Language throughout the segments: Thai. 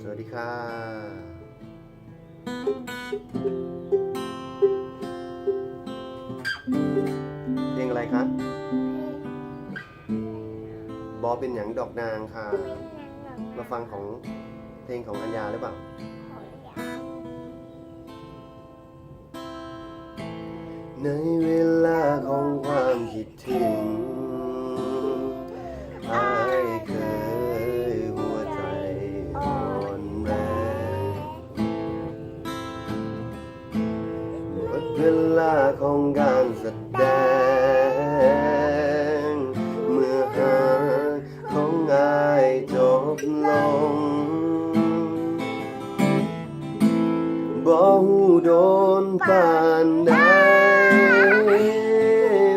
สวัสดีค่ะเพลงอะไรคะบอเป็นหยังดอกนางค่ะ มาฟังของเพลงของอัญญาหรือเปล่า ในเวลาของความคิดถึง ลาของการแสดง เมื่อหางของอายจบลงบ่หูโดนปานใด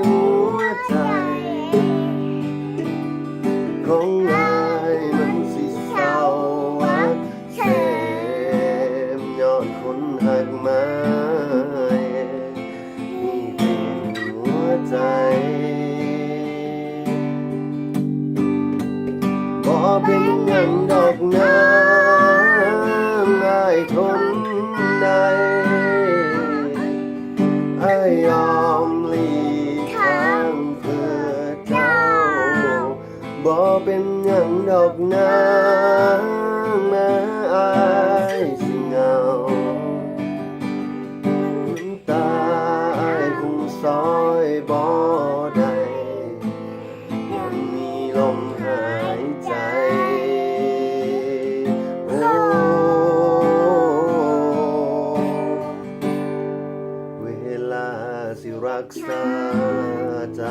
หัวใจ ของอายมันสิเศร้าวักเสมยอนคนหักมา เป็นหยังดอกน้ำอายทนได้อายอมหลีกทางเพื่อเจ้าบ่เป็นหยังดอกน้ำแม้อายสิเงาน้ำตาอายคงซอยบ่ สิรักษาใจ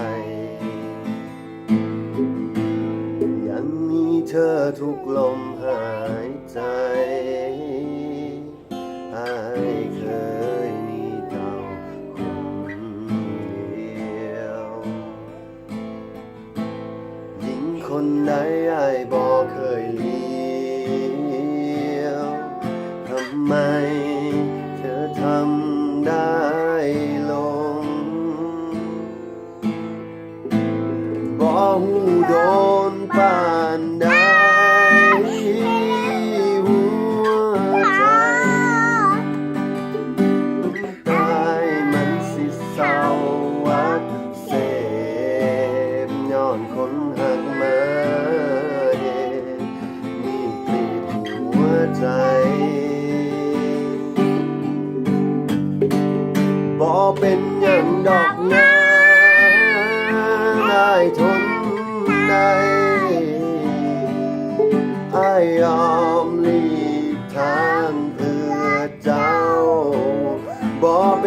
ยังมีเธอทุกลมหายใจอายเคยมีเจ้าคนเดียวหญิงคนไหนไอ้ายบ บ่หูโดนปานใดหัวใจตายมันสิเศร้าวักเสพย้อนคนหักมาเย็นมีกลีดหัวใจบ่เป็นหยังดอกนะ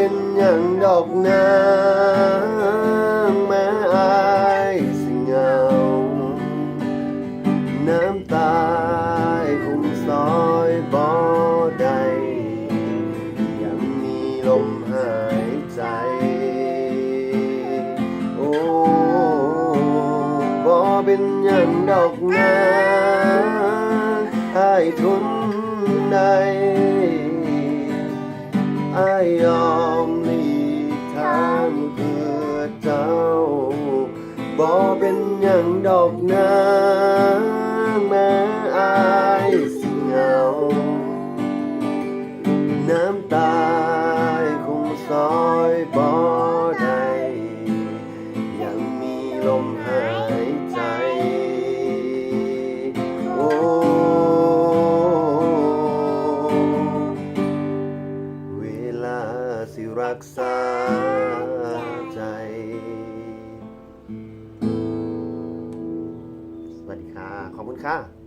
เป็นหยังดอกนะแม้อายสิเงา น้ำตาคงซอยบ่ได้ยังมีลมหายใจ โอ้บ่เป็นหยังดอกนะให้ทุนได้ อายยอมหลีกทางเพื่อเจ้าบ่เป็นอย่างดอกนาแม้อายสิเหงา น้ำตาคงซอยบ่ ส